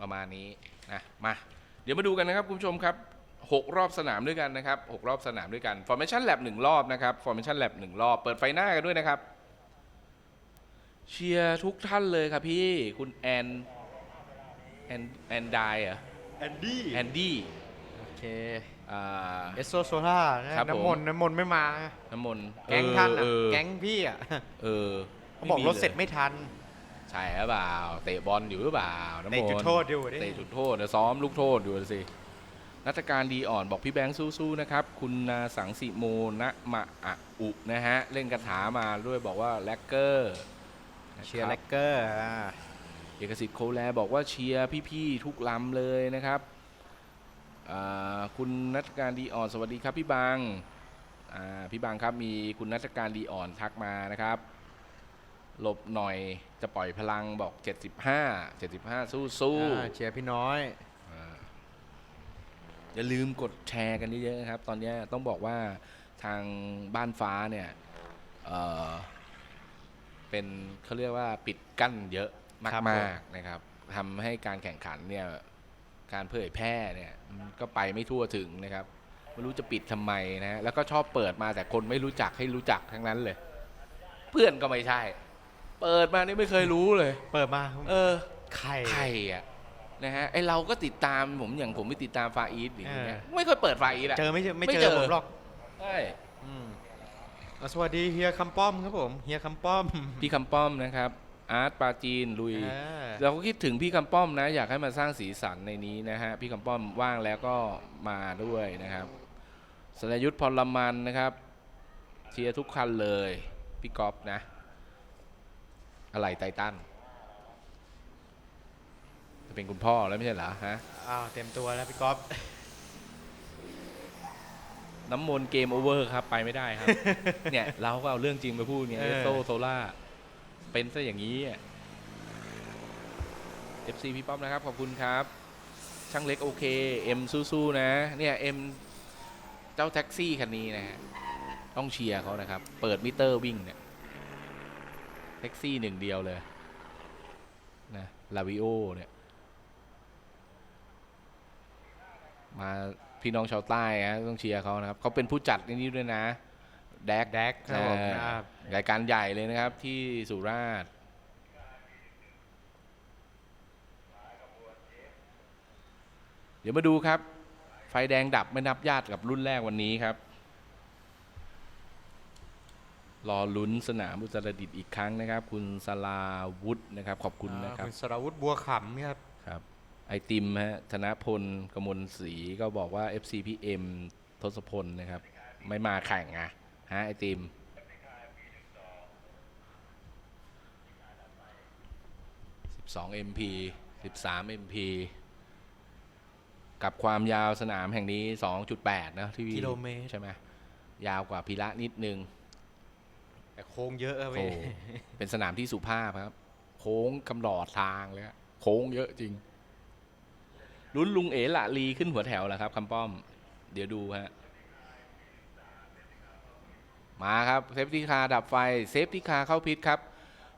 ประมาณนี้นะมาเดี๋ยวมาดูกันนะครับคุณผู้ชมครับหกรอบสนามด้วยกันนะครับหกรอบสนามด้วยกัน formation lab หนึ่งรอบนะครับ formation lab หนึ่งรอบ เปิดไฟหน้ากันด้วยนะครับ เชียร์ทุกท่านเลยครับพี่คุณแอนแอนแอนไดเหรอแอนดี้แอนดี้โอเคอ่า เอสโซโซล่านะครับผม น้ำมนต์น้ำมนต์ไม่มา น้ำมนต์แก๊งท่านเออะอแก๊งพี่อะเออเขาบอกมีรถเสร็จลยไม่ทัน ใช่หรือเปล่า เตะบอลอยู่หรือเปล่าน้ำมนเตะจุดโทษอยู่ดิเตะจุดโทษเดี๋ยวซ้อมลูกโทษอยู่สินัฐการดีอ่อนบอกพี่แบงค์สู้ๆนะครับ คุณนาสังสิโมนะมะอะอุนะฮะ เล่นคาถามาด้วยบอกว่าแลกเกอร์นะครับเชียร์แลกเกอร์อ่าเอกสิทธิ์โคแลบอกว่าเชียร์พี่ๆทุกลำเลยนะครับอ่าคุณนัฐการดีอ่อนสวัสดีครับพี่บางอ่าพี่บางครับมีคุณนัฐการดีอ่อนทักมานะครับ หลบหน่อยจะปล่อยพลังบอก 75 75 สู้สู้อ่าเชียร์พี่น้อย อย่าลืมกดแชร์กันเยอะๆนะครับ ตอนนี้ต้องบอกว่าทางบ้านฟ้าเนี่ยเอ่อเป็นเขาเรียกว่าปิดกั้นเยอะครับมผมากๆนะครับทำให้การแข่งขันเนี่ยการเผยแพร่เนี่ยมันก็ไปไม่ทั่วถึงนะครับไม่รู้จะปิดทำไมนะฮะแล้วก็ชอบเปิดมาแต่คนไม่รู้จักให้รู้จักทั้งนั้นเลย เพื่อนก็ไม่ใช่ เปิดมานี่ไม่เคยรู้เลย เปิดมาเออ ไข่ ใครอะนะฮะไอเราก็ติดตามผมอย่างผมไม่ติดตามฟาอีสอย่างเงี้ยเออ ไม่เคยเปิดฟาอีสอะเจอไม่เจอไม่ไม่เจเจออผมหรอกใช่อืมอะสวัสดีเฮียคำป้อมครับผมเฮียคำป้อมพี่คำป้อมนะครับ อาร์ตปาจีนลุย อ่าเราก็คิดถึงพี่คำป้อมนะ อยากให้มาสร้างสีสันในนี้นะฮะ พี่คำป้อมว่างแล้วก็มาด้วยนะครับสรยุทธ์พลมันนะครับเชียร์ทุกคันเลย พี่ก๊อฟนะ อะไรไททันจะเป็นคุณพ่อแล้วไม่ใช่เหรอฮะ อ้าวเต็มตัวแล้วพี่ก๊อฟ น้ำมนต์เกมโอเวอร์ครับ ไปไม่ได้ครับ เนี่ย เราก็เอาเรื่องจริงไปพูดเนี่ยเออเอสโซโซล่า เป็นซะอย่างนี้อะ FC พี่ป๊อปนะครับ ขอบคุณครับ ช่างเล็กโอเค เอ็มสู้ๆนะ เนี่ย เอ็ม เจ้าแท็กซี่คันนี้นะฮะต้องเชียร์เขานะครับ เปิดมิเตอร์วิ่งเนี่ย แท็กซี่หนึ่งเดียวเลยนะลาวิโอเนี่ย มาพี่น้องชาวใต้ฮะต้องเชียร์เขานะครับเขาเป็นผู้จัดในนี้ด้วยนะแดกแดกครับผมเอออ่ารายการใหญ่เลยนะครับที่สุราษฎร์เดี๋ยวมาดูครับ ไฟแดงดับไม่นับญาติกับรุ่นแรกวันนี้ครับ รอลุ้นสนามอุตรดิตถ์อีกครั้งนะครับ คุณสลาวุฒินะครับ ขอบคุณนะครับคุณสราวุธบัวขำครับครับ ไอติมฮะธนพลกมลศรีก็บอกว่า FCPM ทศพลนะครับ ไม่มาแข่งอะฮะไอติม12 MP 13 MP กับความยาวสนามแห่งนี้ 2.8 นะที่กิโลเมตรใช่ไหมยาวกว่าพีระนิดนึง แต่โค้งเยอะอะโอ้เว้ยเป็นสนามที่สุภาพครับ โค้งกำหลอดทางเลยฮะโค้งเยอะจริงลุ้นลุงเอ๋ละลีขึ้นหัวแถวแหละครับคำป้อม เดี๋ยวดูฮะ มาครับเซฟตี้คาร์ดับไฟเซฟตี้คาร์เข้าพิษครับ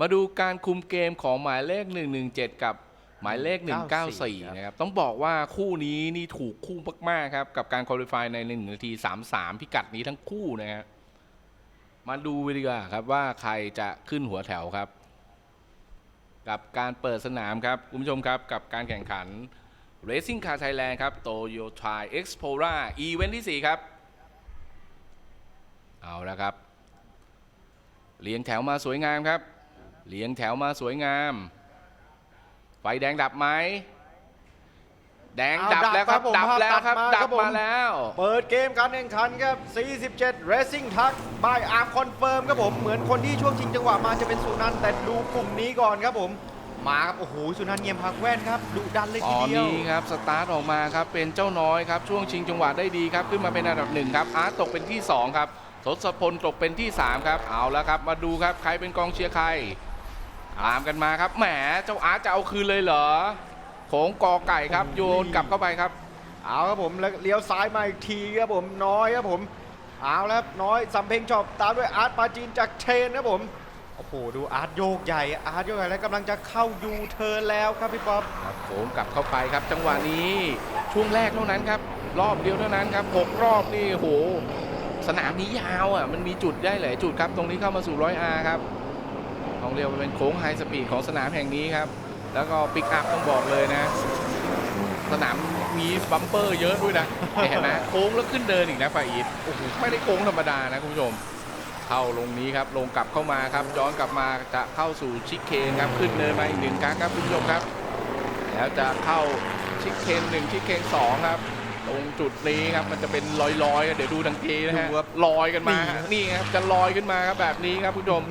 มาดูการคุมเกมของหมายเลข 117 กับหมายเลข 194 นะครับ ต้องบอกว่าคู่นี้นี่ถูกคู่มากๆครับ กับการคุริฟายใน1นาที 33 พิกัดนี้ทั้งคู่นะฮะ มาดูดีกว่าครับว่าใครจะขึ้นหัวแถวครับ กับการเปิดสนามครับคุณผู้ชมครับกับการแข่งขัน Racing Car Thailand ครับ Toyota Explorer Event ที่ 4 ครับ เอาละครับ เลี้ยงแถวมาสวยงามครับ เลี้ยงแถวมาสวยงาม ไฟแดงดับไหม แดงเอาดับแล้วครับดัดับบครับผมแล้วครับตัดมาดัครับบผม มาแล้ว เปิดเกมการแข่งขันครับ 47 Racing Truck by Arm Confirm ครับผม เหมือนคนที่ช่วงชิงจังหวะมาจะเป็นสุนันท์แต่ดูกลุ่มนี้ก่อนครับผม มาครับ โอ้โห สุนันท์เงียมพักแว่นครับดุดันเลยตทีอนเดียว นี้ครับสตาร์ทออกมาครับเป็นเจ้าน้อยครับช่วงชิงจังหวะได้ดีครับขึ้นมาเป็นอันดับหนึ่งครับอาร์ตตกเป็นที่2ครับทศพลตกเป็นที่3ครับเอาแล้วครับมาดูครับใครเป็นกองเชียร์ใครตามกันมาครับแหมเจ้าอาร์ตจะเอาคืนเลยเหรอ โขงกอไก่ครับโยนกลับเข้าไปครับ เอาครับผมแล้วเลี้ยวซ้ายมาอีกทีครับผมน้อยครับผมเอาแล้วครับน้อยสำเพ็งชอบตามด้วยอาร์ตปาจีนจากเชนครับผมโโอ้โหดูอาร์ตโยกใหญ่อาร์ตโยกใหญ่แล้วกำลังจะเข้ายูเทิร์นแล้วครับพี่ป๊อปครับโขงกลับเข้าไปครับจังหวะนี้ช่วงแรกเท่านั้นครับรอบเดียวเท่านั้นครับหกรอบนี่โหสนามนี้ยาวอะมันมีจุดได้หลายจุดครับตรงนี้เข้ามาสู่ร้อยอาครับต้องเรียกว่าเป็นโค้งไฮสปีดของสนามแห่งนี้ครับ แล้วก็ปิกอัพต้องบอกเลยนะ สนามมีบัมเปอร์เยอะด้วยนะเห็นไหมโค้งแล้วขึ้นเดินอีกนะฝ่ายอีทโอ้โหไม่ได้โค้งธรรมดานะคุณผู้ชม เข้าลงนี้ครับลงกลับเข้ามาครับย้อนกลับมาจะเข้าสู่ชิคเคนครับขึ้นเนินมาอีกหนึ่งครั้งครับคุณผู้ชมครับ แล้วจะเข้าชิคเคนหนึ่งชิคเคนสองครับตรงจุดนี้ครับมันจะเป็นลอยๆกันเดี๋ยวดูดังทีนะฮะดูครับลอยกันมานี่ฮะครับนี่ครับจะลอยขึ้นมาครับแบบนี้ครับคุณผู้ชม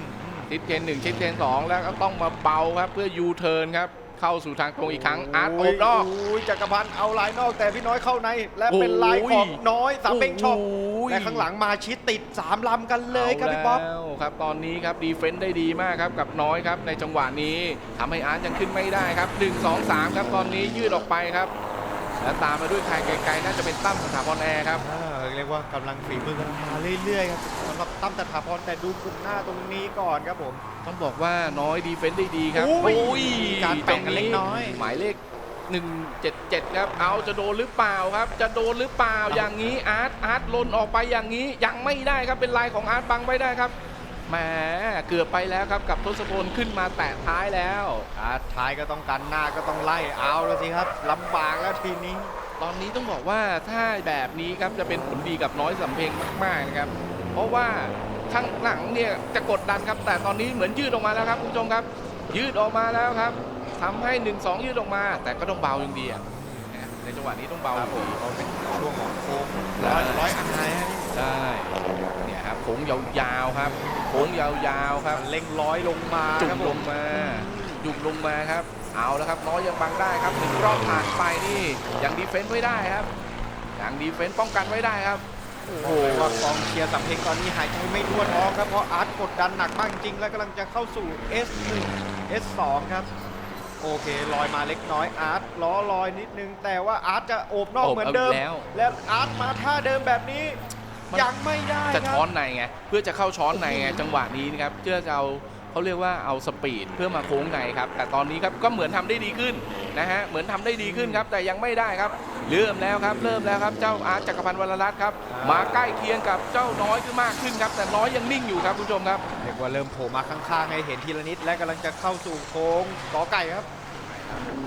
ชิคเคนหนึ่งชิคเคนสองแล้วก็ต้องมาเบาครับเพื่อยูเทิร์นครับเข้าสู่ทางตรงอีกครั้งอาร์ตโอบนอกโอ้ยจักรพันธ์เอาลายนอกแต่พี่น้อยเข้าใน และเป็นโอ้ยลายของน้อยสามเป้งช็อปโอ้ยและข้างหลังมาชิดติดสามลำกันเลยครับพี่ป๊อปเาแล้วครับตอนนี้ครับดีเฟนต์ได้ดีมากครับกับน้อยครับในจังหวะนี้ทำให้อาร์ตยังขึ้นไม่ได้ครับ 1 2 3 ครับตอนนี้ยืดออกไปครับ แล้วตามมาด้วยใครไกลๆน่าจะเป็นตั้มสถาพรแอร์ครับอ่าเรียกว่ากำลังฝีมือกันมาเรื่อยๆครับสำหรับตั้มตถาพรแต่ดูกลุ่มหน้าตรงนี้ก่อนครับผม ต้องบอกว่าน้อยดีเฟนต์ได้ดีครับ โอ้ยยมีการแบ่งกันเล็กน้อย หมายเลข 177 ครับ เอาจะโดนหรือเปล่าครับ จะโดนหรือเปล่าอย่างนี้อาร์ตอาร์ตลนออกไปอย่างนี้ยังไม่ได้ครับเป็นลายของอาร์ตบังไม่ได้ครับแหมเกือบไปแล้วครับกับทศพลขึ้นมาแตะท้ายแล้วอ่าท้ายก็ต้องกันหน้าก็ต้องไล่เอาแล้วสิครับลำบากแล้วทีนี้ ตอนนี้ต้องบอกว่าถ้าแบบนี้ครับจะเป็นผลดีกับน้อยสำเพ็งมากๆนะครับ เพราะว่าข้างหลังเนี่ยจะกดดันครับ แต่ตอนนี้เหมือนยืดออกมาแล้วครับคุณผู้ชมครับ ยืดออกมาแล้วครับทำให้ 1 2 ยืดออกมา แต่ก็ต้องเบาอย่างดีอะในจังหวะนี้ต้องเบาครับอผยู่มดีเขาเป็นช่วงของโค้งร้อยร้อยอันไฮฮะใช่เนี่ยครับโค้งยาวๆครับโค้งยาวๆครับมันเร่งร้อยลงมาจุ่ครัมบลผงมาจุ่มลงมาครับ เอาแล้วครับน้อยยังบังได้ครับหนึ่งรอบผ่านไปนี่ยังดีเฟนต์ไว้ได้ครับยังดีเฟนต์ป้องกันไว้ได้ครับโอ้โหว่ากองเชียร์สำเพ็งตอนนี้หายใจไม่ทั่วท้องครับเพราะอาร์ตกดดันหนักมากจริงและกำลังจะเข้าสู่ S1 S2 ครับโอเคลอยมาเล็กน้อยอาร์ตล้อลอยนิดนึง แต่ว่าอาร์ตจะโอบนอกโอบเหมือนเดิมเอาอีกแล้วและอาร์ตมาท่าเดิมแบบนี้มันยังไม่ได้คจะรัช้อบนในไงเพื่อจะเข้าช้อนในไงจังหวะนี้นะครับเพื่อจะเอา เขาเรียกว่าเอาสปีดเพื่อมาโค้งในครับ แต่ตอนนี้ครับก็เหมือนทำได้ดีขึ้นนะฮะเหมือนทำได้ดีขึ้นครับ แต่ยังไม่ได้ครับ เริ่มแล้วครับ เริ่มแล้วครับเจ้าอาร์ตจักรพันธ์วรรัตน์ครับมาใกล้เคียงกับเจ้าน้อยขึ้นมากขึ้นครับ แต่น้อยยังนิ่งอยู่ครับคุณผู้ชมครับเรียกว่าเริ่มโผล่มาข้างๆให้เห็นทีละนิดและกำลังจะเข้าสู่โค้งกอไก่ครับ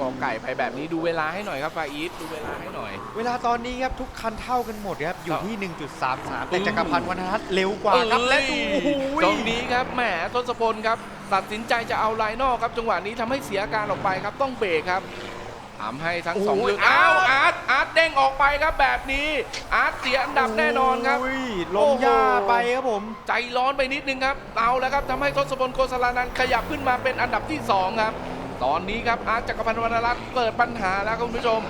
กอไก่ไปแบบนี้ดูเวลาให้หน่อยครับฟาอีทดูเวลาให้หน่อย เวลาตอนนี้ครับทุกคันเท่ากันหมดครับอยู่ที่ 1.33 แต่อืมจักรพันธ์วรรณรัตน์เร็วกว่าครับและดูโอ้โหตรงนี้ครับแหมทศพลครับตัดสินใจจะเอาไลน์นอกครับจังหวะนี้ทำให้เสียอาการออกไปครับต้องเบรกครับทำให้ทั้งสองโอ้ยเรื่องอ้าวอาร์ตอาร์ตเด้งออกไปครับแบบนี้อาร์ตเสียอันดับแน่นอนครับโยลงหญ้าไปครับผมใจร้อนไปนิดนึงครับเอาแล้วครับทำให้ทศพลโกศลานันท์ขยับขึ้นมาเป็นอันดับที่ 2 ครับ ตอนนี้ครับอาร์ตจักรพันธ์วรรณรัตน์เกิดปัญหาแล้วครับคุณผู้ชม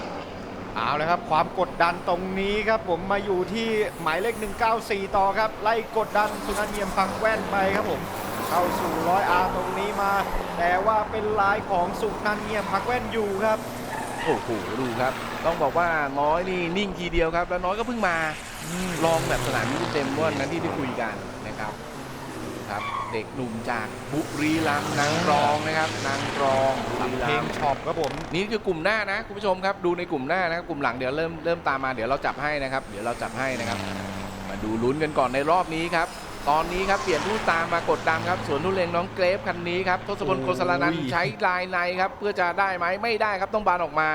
เอาเลยครับ ความกดดันตรงนี้ครับ ผมมาอยู่ที่หมายเลข 194 ต่อครับ ไล่กดดันสุนันเนียมพังแว่นไปครับผมเข้าสู่ร้อยอาตรงนี้มา แต่ว่าเป็นลายของสุนันเนียมพักแว่นอยู่ครับโอ้โหดูครับ ต้องบอกว่าน้อยนี่นิ่งทีเดียวครับ แล้วน้อยก็เพิ่งมาลองแบบสนามนี้เต็มๆวันนั้นที่ได้คุยกัน นะครับครับ เด็กหนุ่มจากบุรีรัมย์นางรองนะครับ นางรองบุรีเพรัลมงย์ช็อปครับผมนี่คือกลุ่มหน้านะคุณผู้ชมครับดูในกลุ่มหน้านะครับกลุ่มหลังเดี๋ยวเริ่มเริ่มตามมาเดี๋ยวเราจับให้นะครับ เดี๋ยวเราจับให้นะครับ มาดูลุ้นกันก่อนในรอบนี้ครับ ตอนนี้ครับเปลี่ยนผู้ตามมากดดันครับสวนทุเรียนน้องเกรฟคันนี้ครับทศพลโอ้ยโกศลานันท์ใช้ลายในครับ เพื่อจะได้ไหมไม่ได้ครับต้องบานออกมา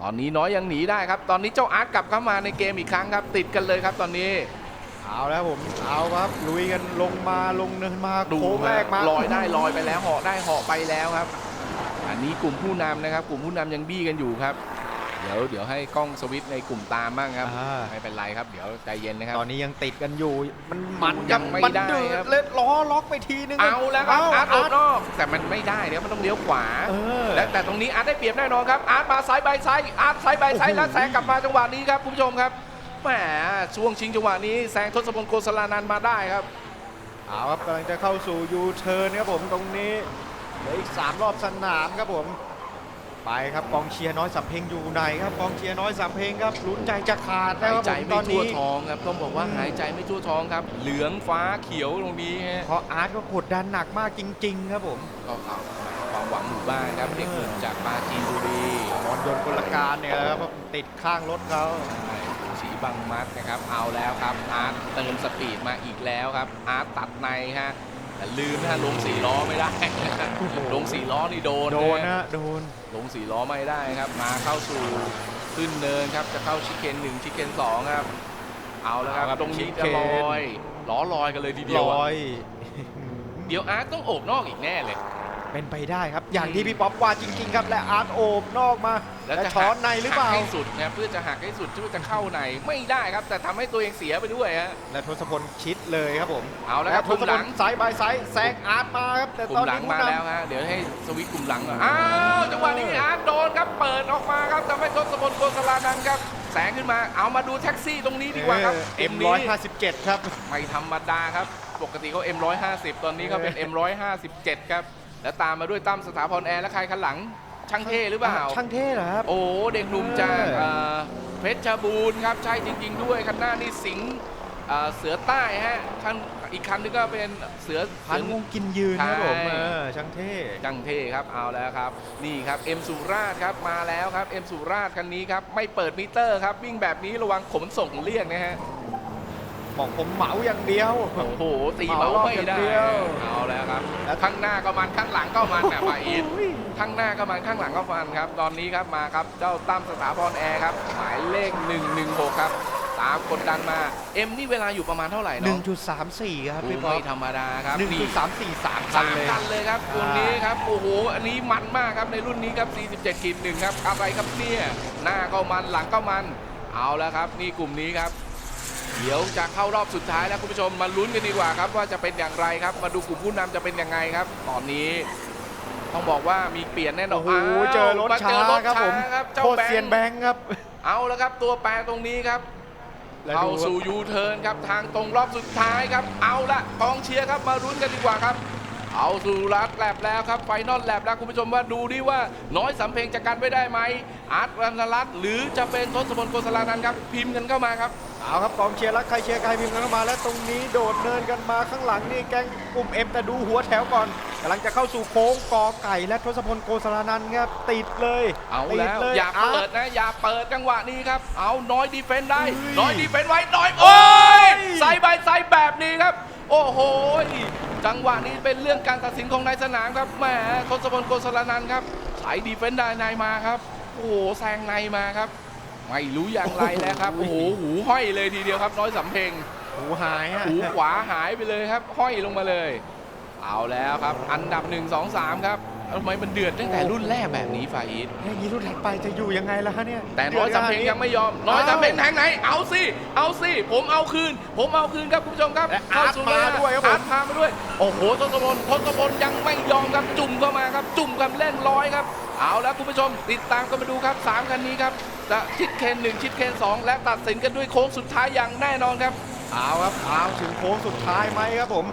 ตอนนี้น้อยยังหนีได้ครับ ตอนนี้เจ้าอาร์ตกลับเข้ามาในเกมอีกครั้งครับ ติดกันเลยครับตอนนี้ เอาแล้วผมเอาครับลุยกันลงมาลงเนินมาดูโค้งแรกมาลอยได้ลอยไปแล้วเหาะได้เหาะไปแล้วครับ อันนี้กลุ่มผู้นำนะครับ กลุ่มผู้นำยังบี้กันอยู่ครับเดี๋ยวเดี๋ยวให้กล้องสวิตช์ในกลุ่มตามบ้างครับอ่าไม่เป็นไรครับเดี๋ยวใจเย็นนะครับ ตอนนี้ยังติดกันอยู่ มันมันยังไม่มันได้เดือครับดเลยล้อล็อกไปทีนึงเอาแล้วครับเอาร์ตออกนอกแต่มันไม่ได้เดี๋ยวมันต้องเลี้ยวขวาเออและแต่ตรงนี้อาร์ตได้เปรียบแน่นอนครับอาร์ตมาซ้ายใบซ้ายอาร์ตซ้ายใบซ้ายโอ้โหแล้วแซงกลับมาจังหวะนี้ครับคุณผู้ชมครับ แหมช่วงชิงจังหวะนี้แซงทศพลโกศลานันท์มาได้ครับเอาครับกำลังจะเข้าสู่ยูเทิร์นครับผมตรงนี้เหลืออีก3รอบสนามครับผม ไปครับกองเชียร์น้อยสำเพ็งอยู่ไหนครับกองเชียร์น้อยสำเพ็งครับลุ้นใจจะขาดแล้หาวยครับใจผมตไม่อนทั่วนี้ ท้องครับต้องบอกว่าหายใจไม่ทั่วท้องครับ เหลืองฟ้าเขียวตรงนี้ฮะเพราะอาร์ตก็กดดันหนักมากจริง ๆ ครับผมก็เอาความหวังหมู่บ้านครับเด็กหนุ่มจากปราจีนบุรีบอลยนต์กลการเนี่ยนะครับติดข้างรถเขาสี บังมัดนะครับ เอาแล้วครับอาร์ตเติมสปีดมาอีกแล้วครับ อาร์ตตัดในฮะแต่ลืมนะฮะลงสี่ล้อไม่ได้ลงสี่ล้อนี่โดนโดนฮนะโดนลงสี่ล้อไม่ได้ครับ มาเข้าสู่ขึ้นเนินครับจะเข้าชิคเคนหนึ่งชิคเคนสองครับ เอาแล้วครับเอาครับตรงนี้ชิคจะเคนลอยล้อลอยกันเลยทีเดียวลอะอยเดี๋ยวอาร์ตต้องโอบนอกอีกแน่เลย เป็นไปได้ครับ อย่างที่พี่ป๊อปว่าจริง ๆ ครับ และอาร์ตโอบนอกมา แล้วและจะช้อนในหรือเปล่าหักให้สุดนะเพื่อจะหักให้สุดเพื่อจะเข้าในไม่ได้ครับ แต่ทำให้ตัวเองเสียไปด้วยฮะและทศพลชิดเลยครับผมเอาแล้วคและรับทกลุ่ศมพหลัลงซ้ายบายซ้ายแซงอาร์ตมาครับแต่กลุ่ตอนมหลันี้งผู้มานำแล้วฮะเดี๋ยวให้สวิตช์กลุ่มหลังก่อนอ้าวจังหวะนี้อาร์ตโดนครับเปิดออกมาครับทำให้ทศพลโกศลานันท์ครับแสงขึ้นมาเอามาดูแท็กซี่ตรงนี้ดีกว่าครับเอ็มนี้ร้อยห้าสิบเจ็ดครับไม่ธรรมดาครับ ปกติเขา M150 ตอนนี้เขาเป็น M157 ครับ แล้วตามมาด้วยตั้มสถาพรแอร์และใครคันหลัง ช่างเท่หรือเปล่า ช่างเท่เหรอครับ โอ้เด็กหนุ่มจากเออเอ่อเพชรบูรณ์ครับใช่จริง ๆ ด้วยคันหน้านี่สิงห์เอ่อเสือใต้ฮะคันอีกคันนึงก็เป็นเสือพันเสือวงกินยืนครับผมใช่เออช่างเท่จังเท่ครับเอาแล้วครับ นี่ครับเอ็มสุราชครับมาแล้วครับเอ็มสุราชคันนี้ครับไม่เปิดมิเตอร์ครับวิ่งแบบนี้ระวังขนส่งเรียกนะฮะ บอกผมเหมาอย่างเดียว โอ้โหตีเหมาเมาส์ไม่รอบอย่างได้เดียวเอาแล้วครับแล้วข้างหน้าก็มันข้างหลังก็มันแบบไปอีทโอ้ย ข้างหน้าก็มันข้างหลังก็มันครับ ตอนนี้ครับมาครับเจ้าตั้มสถาพรแอร์ครับหมายเลข 116 ครับ ตามกดดันมาเอ็มนี่เวลาอยู่ประมาณเท่าไหร่หเนาะนึ่งจุดสามสี่ครับโอ้พี่ป๊อไม่ปธรรมดาครับหนึ่งจุนี่ดสามสี่สามคันสามเลยคันเลยครับใช่ตัวนี้ครับโอ้โหอันนี้มันมากครับในรุ่นนี้ครับ 47ขีดหนึ่งครับอะไรครับเนี่ยหน้าก็มันหลังก็มัน เอาแล้วครับ นี่กลุ่มนี้ครับ เดี๋ยวจะเข้ารอบสุดท้ายแล้วคุณผู้ชมมาลุ้นกันดีกว่าครับว่าจะเป็นอย่างไรครับมาดูกลุ่มผู้นำจะเป็นยังไงครับ ตอนนี้ต้องบอกว่ามีเปลี่ยนแน่นอนโอ้โหาวเจอรถมาช้าเจอรถครับผมช้าครับเจ้าโคตรแบงเซียนค์แบงค์ครับ เอาแล้วครับตัวแปรตรงนี้ครับแล้วเข้าดูสู่ยูเทิร์นครับทางตรงรอบสุดท้ายครับ เอาละกองเชียร์ครับมารุ้นกันดีกว่าครับ เอาสู่รัดแลบแล้วครับไฟนอลแลบแล้วคุณผู้ชมว่าดูดิว่าน้อยสำเพ็งจะกันไม่ได้ไหมอาร์ตรันรัตน์หรือจะเป็นทศพลโกศลานันท์ครับพิมพ์กันเข้ามาครับ เอาครับกองเชียร์รักใครเชียร์ใครพิมพ์กันเข้ามาแล้วตรงนี้โดดเนินกันมาข้างหลังนี่แกงกลุ่มเอ็มแต่ดูหัวแถวก่อนกำลังจะเข้าสู่โค้งกอไก่และทศพลโกศลานันท์ครับติดเลยเอาติดแล้วเลยอย่าเปิดร์ตนะอย่าเปิดจังหวะนี้ครับ เอาน้อยดีเฟนต์ได้เฮ้ยน้อยดีเฟนต์ไว้น้อยโอ้ยไซด์บายไซด์แบบนี้ครับ โอ้โหจังหวะนี้เป็นเรื่องการตัดสินของนายสนามครับแหมทศพลโกศลานันท์ครับสายดีเฟนต์ได้ในมาครับโอ้โหแซงในมาครับ ไม่รู้อย่างไรแล้วครับ โอ้โหหูห้อยเลยทีเดียวครับ น้อยสำเพ็งหูหายอะหูขวาหายไปเลยครับ ห้อยลงมาเลย เอาแล้วครับ อันดับ 1 2 3 ครับทำไมมันเดือดตั้งแต่รุ่นแรกแบบนี้ฝ่ายอีทอย่างนี้รุ่นถัดไปจะอยู่ยังไงล่ะฮะเนี่ย แต่น้อยสำเพ็งยังไม่ยอม น้อยสำเพ็งทางไหน เอาสิ เอาสิ ผมเอาคืน ผมเอาคืนครับคุณผู้ชมครับและอาร์ตเข้สู่มาด้วยครับผมอาร์ตพามาด้วย โอ้โหทศพลทศพลยังไม่ยอมครับ จุ่มเข้ามาครับ จุ่มกันเล่นร้อยครับ เอาแล้วคุณผู้ชมติดตามกันมาดูครับสามคันนี้ครับ จะชิดเคนหนึ่งชิดเคนสองและตัดสินกันด้วยโค้งสุดท้ายอย่างแน่นอนครับ เอาครับเอาถึงโค้งสุดท้ายไหมครับผม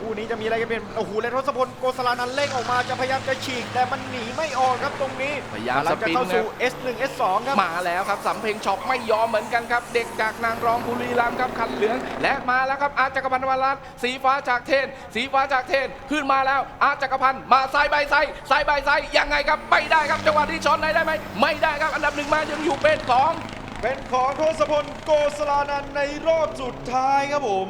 คู่นี้จะมีอะไรกันเป็นโอ้โหและทศพลโกศลานันท์เร่งออกมาจะพยายามจะฉีก แต่มันหนีไม่ออกครับตรงนี้พยายามกำลังจะเข้าสปินนะสู่ S1 S2 ครับมาแล้วครับสำเพ็งช็อปไม่ยอมเหมือนกันครับ เด็กจากนางรองบุรีรัมย์ครับคันเหลือง และมาแล้วครับอาร์ตจักรพันธ์วรัตน์สีฟ้าจากเทน สีฟ้าจากเทนขึ้นมาแล้ว อาร์ตจักรพันธ์มาซ้ายใบซ้ายซ้ายใบซ้ายยังไงครับไม่ได้ครับจังหวะที่ช็อตไหนได้ไหมไม่ได้ครับอันดับหนึ่งมายังอยู่เป็นสองเป็นของทศพลโกศลานันท์ในรอบสุดท้ายครับผม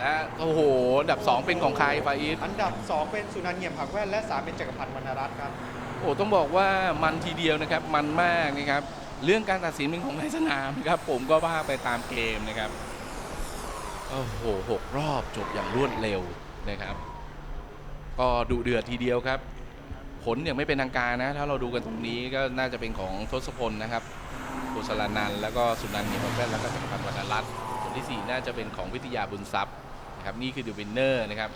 และโอ้โหอันดับสองเป็นของใครฟาอีทอันดับ 2 เป็นสุนันท์เงี่ยมผักแว่นและ 3 เป็นจักรพันธ์วรรณรัตน์ครับ โอ้ต้องบอกว่ามันทีเดียวนะครับมันมากนะครับเรื่องการตัดสินเป็นของในสนามครับผมก็ว่าไปตามเกมนะครับโอ้โหหกรอบจบอย่างรวดเร็วนะครับ ก็ดุเดือดทีเดียวครับ ผลยังไม่เป็นทางการนะ ถ้าเราดูกันตรงนี้ก็น่าจะเป็นของทศพลนะครับกุศลานันท์แล้วก็สุนันท์เนียมแว่นแล้วก็จักรพันธ์วรรณรัตน์ผลที่สี่น่าจะเป็นของวิทยาบุญทรัพย์ นะครับนี่คือดูวินเนอร์นะครับ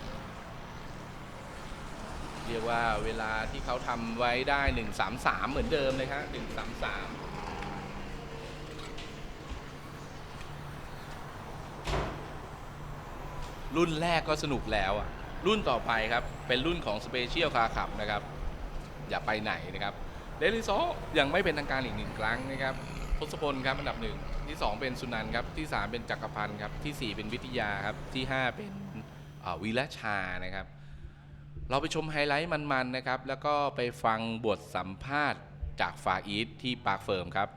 เรียกว่าเวลาที่เขาทำไว้ได้ 133 เหมือนเดิมเลยครับ133รุ่นแรกก็สนุกแล้วอะ รุ่นต่อไปครับ เป็นรุ่นของ Special Car Cup นะครับ อย่าไปไหนนะครับ เดลิซยังไม่เป็นทางการอีกหนึ่งครั้งนะครับทศพลครับอันดับหนึ่ง ที่ 2 เป็นสุนันท์ครับที่ 3 เป็นจักรพันธ์ครับที่ 4 เป็นวิทยาครับที่ 5 เป็นวิระชานะครับ เราไปชมไฮไลท์มันๆนะครับ แล้วก็ไปฟังบทสัมภาษณ์จากฟาอีทที่ปากเฟิร์มครับ